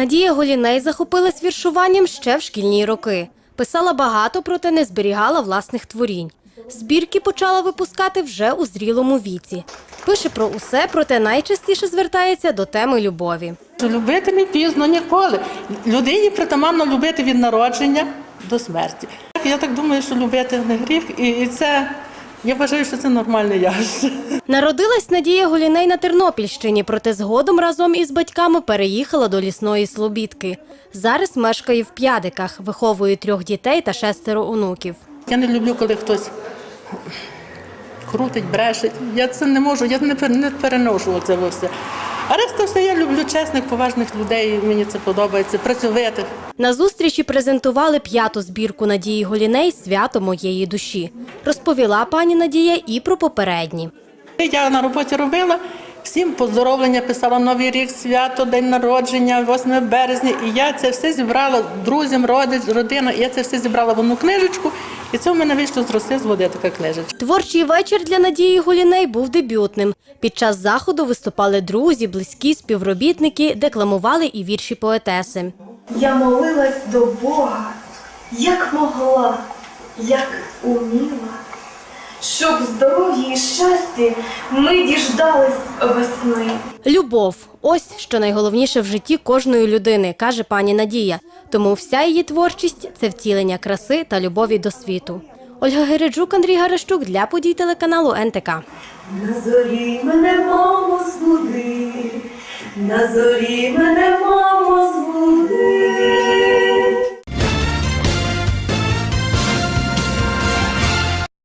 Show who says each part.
Speaker 1: Надія Голіней захопилась віршуванням ще в шкільні роки. Писала багато, проте не зберігала власних творінь. Збірки почала випускати вже у зрілому віці. Пише про усе, проте найчастіше звертається до теми любові.
Speaker 2: Любити не пізно ніколи. Людині притаманно любити від народження до смерті. Я так думаю, що любити не гріх, і і це я вважаю, що це нормальне явище.
Speaker 1: Народилась Надія Голіней на Тернопільщині, проте згодом разом із батьками переїхала до лісної Слобідки. Зараз мешкає в П'ядиках, виховує трьох дітей та шестеро онуків.
Speaker 2: Я не люблю, коли хтось крутить, брешить. Я це не можу, я не, не переношу це все. А решта все я люблю чесних, поважних людей. Мені це подобається, працьовитих.
Speaker 1: На зустрічі презентували п'яту збірку Надії Голіней Свято моєї душі. Розповіла пані Надія і про попередні.
Speaker 2: Я на роботі робила. Всім поздоровлення писала Новий рік, свято, день народження, 8 березня. І я це все зібрала друзям, родич, родина. І я це все зібрала в одну книжечку. І це в мене вийшло з роси з води така книжечка.
Speaker 1: Творчий вечір для Надії Голіней був дебютним. Під час заходу виступали друзі, близькі, співробітники, декламували і вірші поетеси.
Speaker 3: Я молилась до Бога, як могла, як уміла, щоб в здоров'ї і щасті ми діждались весни.
Speaker 1: Любов ось що найголовніше в житті кожної людини, каже пані Надія. Тому вся її творчість це втілення краси та любові до світу. Ольга Гереджук, Андрій Гарещук для подій телеканалу НТК.
Speaker 3: На зорі мене мамо збуди, на зорі.